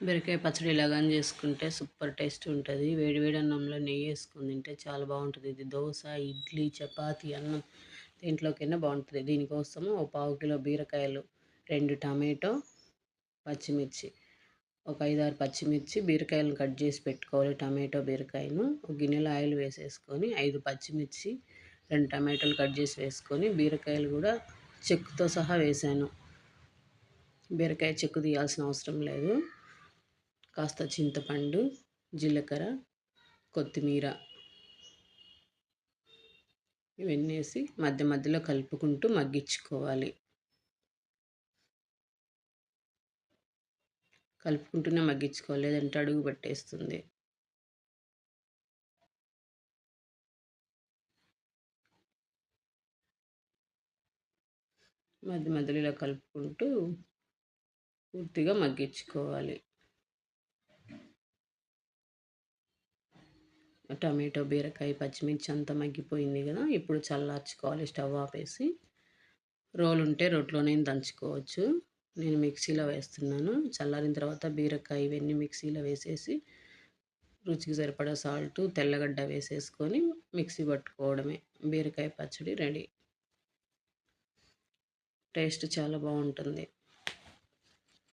బీరకాయ పచ్చడి ఇలాగని చేసుకుంటే సూపర్ టేస్ట్ ఉంటుంది. వేడి వేడి అన్నంలో నెయ్యి వేసుకుని తింటే చాలా బాగుంటుంది. ఇది దోశ ఇడ్లీ చపాతి అన్నం దీంట్లోకైనా బాగుంటుంది. దీనికోసము ఒక పావు కిలో బీరకాయలు రెండు టమాటో పచ్చిమిర్చి ఒక ఐదారు పచ్చిమిర్చి బీరకాయలను కట్ చేసి పెట్టుకోవాలి. టమాటో బీరకాయను ఒక గిన్నెలో ఆయిల్ వేసేసుకొని ఐదు పచ్చిమిర్చి రెండు టమాటోలు కట్ చేసి వేసుకొని బీరకాయలు కూడా చెక్కుతో సహా వేసాను. బీరకాయ చెక్కు తీయాల్సిన అవసరం లేదు. కాస్త చింతపండు జీలకర్ర కొత్తిమీర ఇవన్నీ వేసి మధ్య మధ్యలో కలుపుకుంటూ మగ్గించుకోవాలి. కలుపుకుంటూనే మగ్గించుకోవాలి లేదంటే అడుగు పట్టేస్తుంది. మధ్య మధ్యలో ఇలా కలుపుకుంటూ పూర్తిగా మగ్గించుకోవాలి. టమాటో బీరకాయ పచ్చిమిర్చి అంతా మగ్గిపోయింది కదా ఇప్పుడు చల్లార్చుకోవాలి స్టవ్ ఆపేసి రోలు ఉంటే రోట్లోనే దంచుకోవచ్చు. నేను మిక్సీలో వేస్తున్నాను. చల్లారిన తర్వాత బీరకాయ ఇవన్నీ మిక్సీలో వేసేసి రుచికి సరిపడా సాల్ట్ తెల్లగడ్డ వేసేసుకొని మిక్సీ పట్టుకోవడమే. బీరకాయ పచ్చడి రెడీ. టేస్ట్ చాలా బాగుంటుంది.